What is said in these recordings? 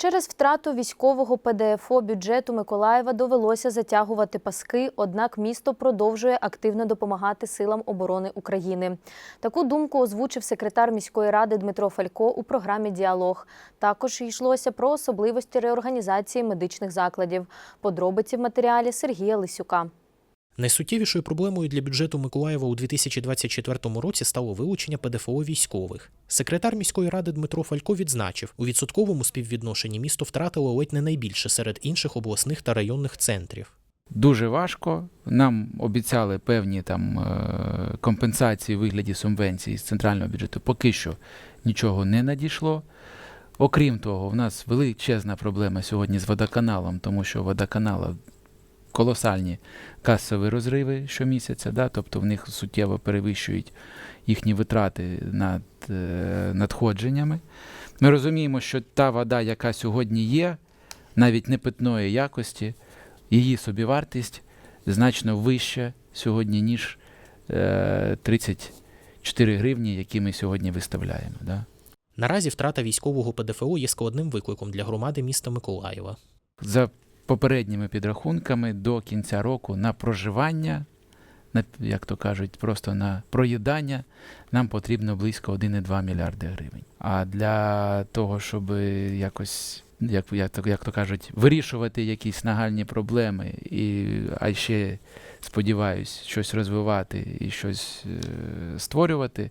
Через втрату військового ПДФО бюджету Миколаєва довелося затягувати паски, однак місто продовжує активно допомагати силам оборони України. Таку думку озвучив секретар міської ради Дмитро Фалько у програмі Діалог. Також йшлося про особливості реорганізації медичних закладів. Подробиці в матеріалі Сергія Лисюка. Найсуттєвішою проблемою для бюджету Миколаєва у 2024 році стало вилучення ПДФО військових. Секретар міської ради Дмитро Фалько відзначив, у відсотковому співвідношенні місто втратило ледь не найбільше серед інших обласних та районних центрів. Дуже важко. Нам обіцяли певні там е, компенсації у вигляді субвенцій з центрального бюджету. Поки що нічого не надійшло. Окрім того, в нас величезна проблема сьогодні з водоканалом, тому що водоканала колосальні касові розриви щомісяця, да? тобто в них суттєво перевищують їхні витрати над е, надходженнями. Ми розуміємо, що та вода, яка сьогодні є, навіть не питної якості, її собівартість значно вища сьогодні, ніж е, 34 гривні, які ми сьогодні виставляємо. Да? Наразі втрата військового ПДФО є складним викликом для громади міста Миколаєва. За попередніми підрахунками до кінця року на проживання, на, як то кажуть, просто на проїдання нам потрібно близько 1,2 мільярди гривень. А для того, щоб якось, як, як, то, як то кажуть, вирішувати якісь нагальні проблеми, і, а ще, сподіваюсь, щось розвивати і щось е, створювати,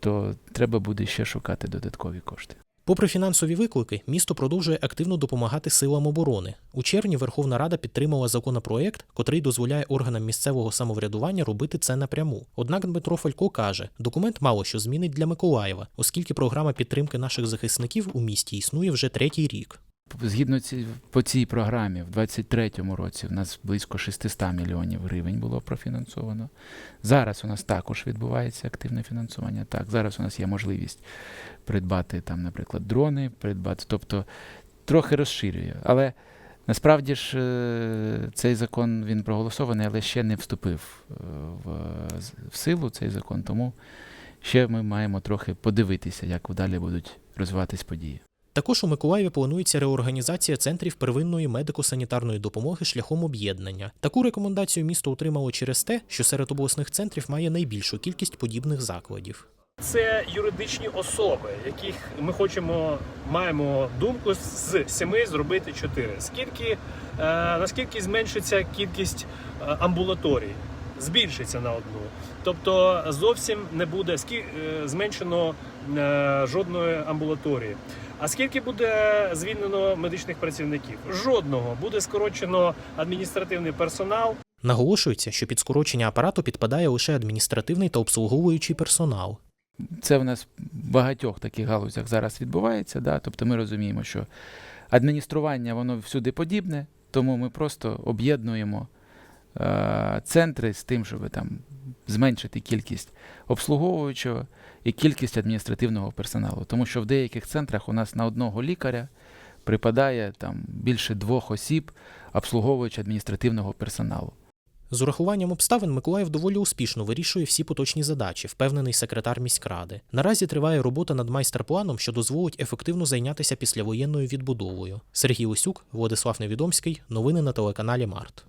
то треба буде ще шукати додаткові кошти. Попри фінансові виклики, місто продовжує активно допомагати силам оборони. У червні Верховна Рада підтримала законопроект, котрий дозволяє органам місцевого самоврядування робити це напряму. Однак Дмитро Фалько каже, документ мало що змінить для Миколаєва, оскільки програма підтримки наших захисників у місті існує вже третій рік. Згідно ці, по цій програмі, в 2023 році в нас близько 600 мільйонів гривень було профінансовано. Зараз у нас також відбувається активне фінансування. Так, зараз у нас є можливість придбати там, наприклад, дрони, придбати, тобто трохи розширює. Але насправді ж е, цей закон він проголосований, але ще не вступив е, в, в силу цей закон. Тому ще ми маємо трохи подивитися, як далі будуть розвиватись події. Також у Миколаєві планується реорганізація центрів первинної медико-санітарної допомоги шляхом об'єднання. Таку рекомендацію місто отримало через те, що серед обласних центрів має найбільшу кількість подібних закладів. Це юридичні особи, яких ми хочемо, маємо думку з семи зробити чотири. Скільки е, наскільки зменшиться кількість е, амбулаторій? Збільшиться на одну. Тобто зовсім не буде е, зменшено е, жодної амбулаторії. А скільки буде звільнено медичних працівників? Жодного буде скорочено адміністративний персонал. Наголошується, що під скорочення апарату підпадає лише адміністративний та обслуговуючий персонал. Це в нас в багатьох таких галузях зараз відбувається. Да? Тобто ми розуміємо, що адміністрування воно всюди подібне, тому ми просто об'єднуємо е- центри з тим, щоб там зменшити кількість обслуговуючого і кількість адміністративного персоналу. Тому що в деяких центрах у нас на одного лікаря припадає там більше двох осіб, обслуговуючи адміністративного персоналу. З урахуванням обставин Миколаїв доволі успішно вирішує всі поточні задачі, впевнений секретар міськради. Наразі триває робота над майстер-планом, що дозволить ефективно зайнятися післявоєнною відбудовою. Сергій Лисюк, Владислав Невідомський. Новини на телеканалі Март.